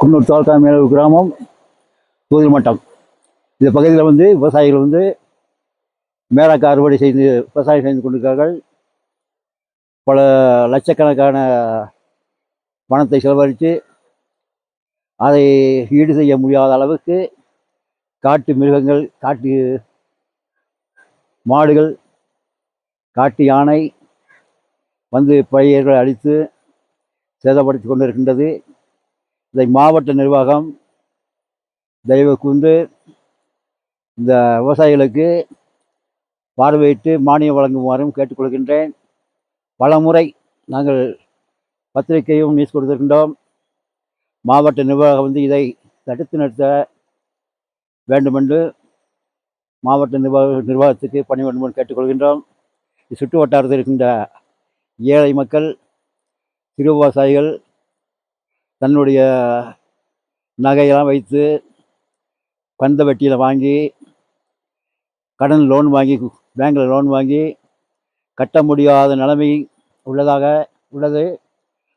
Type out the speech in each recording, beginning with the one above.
குன்னூர் தாலுக்கா மேலூர் கிராமம் தூதில் மட்டம். இந்த பகுதியில் வந்து விவசாயிகள் வந்து மேலாக்க அறுவடை செய்து விவசாயம் செய்து கொண்டிருக்கிறார்கள். பல லட்சக்கணக்கான பணத்தை செலவழித்து அதை ஈடு செய்ய முடியாத அளவுக்கு காட்டு மிருகங்கள் காட்டு மாடுகள் காட்டு யானை வந்து பயிர்களை அழித்து சேதப்படுத்தி கொண்டிருக்கின்றது. இதை மாவட்ட நிர்வாகம் தயவு கூர்ந்து இந்த விவசாயிகளுக்கு பார்வையிட்டு மானியம் வழங்குமாறும் கேட்டுக்கொள்கின்றேன். பல முறை நாங்கள் பத்திரிகையும் நியூஸ் கொடுத்திருக்கின்றோம். மாவட்ட நிர்வாகம் வந்து இதை தடுத்து நிறுத்த வேண்டுமென்று மாவட்ட நிர்வாக நிர்வாகத்துக்கு பணி வேண்டுமென்று கேட்டுக்கொள்கின்றோம். சுற்று வட்டாரத்தில் இருக்கின்ற ஏழை மக்கள் சிறு விவசாயிகள் தன்னுடைய நகையெல்லாம் வைத்து பந்த வட்டியில் வாங்கி கடன் லோன் வாங்கி பேங்கில் லோன் வாங்கி கட்ட முடியாத நிலைமை உள்ளதாக உள்ளது.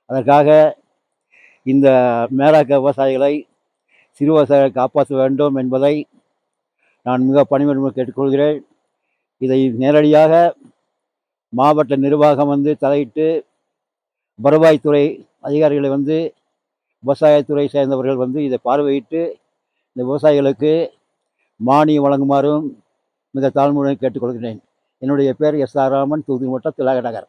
அதற்காக இந்த மேலாக்க விவசாயிகளை சிறு விவசாயிகளை காப்பாற்ற வேண்டும் என்பதை நான் மிக பணிவன்பு கேட்டுக்கொள்கிறேன். இதை நேரடியாக மாவட்ட நிர்வாகம் வந்து தலையிட்டு வருவாய்த்துறை அதிகாரிகளை வந்து விவசாயத்துறை சேர்ந்தவர்கள் வந்து இதை பார்வையிட்டு இந்த விவசாயிகளுக்கு மானியம் வழங்குமாறும் மிக தாழ்மையுடன் கேட்டுக்கொள்கிறேன். என்னுடைய பேர் எஸ் ஆர் ராமன் தூத்துக்குடி மாவட்டம் திலகநகர்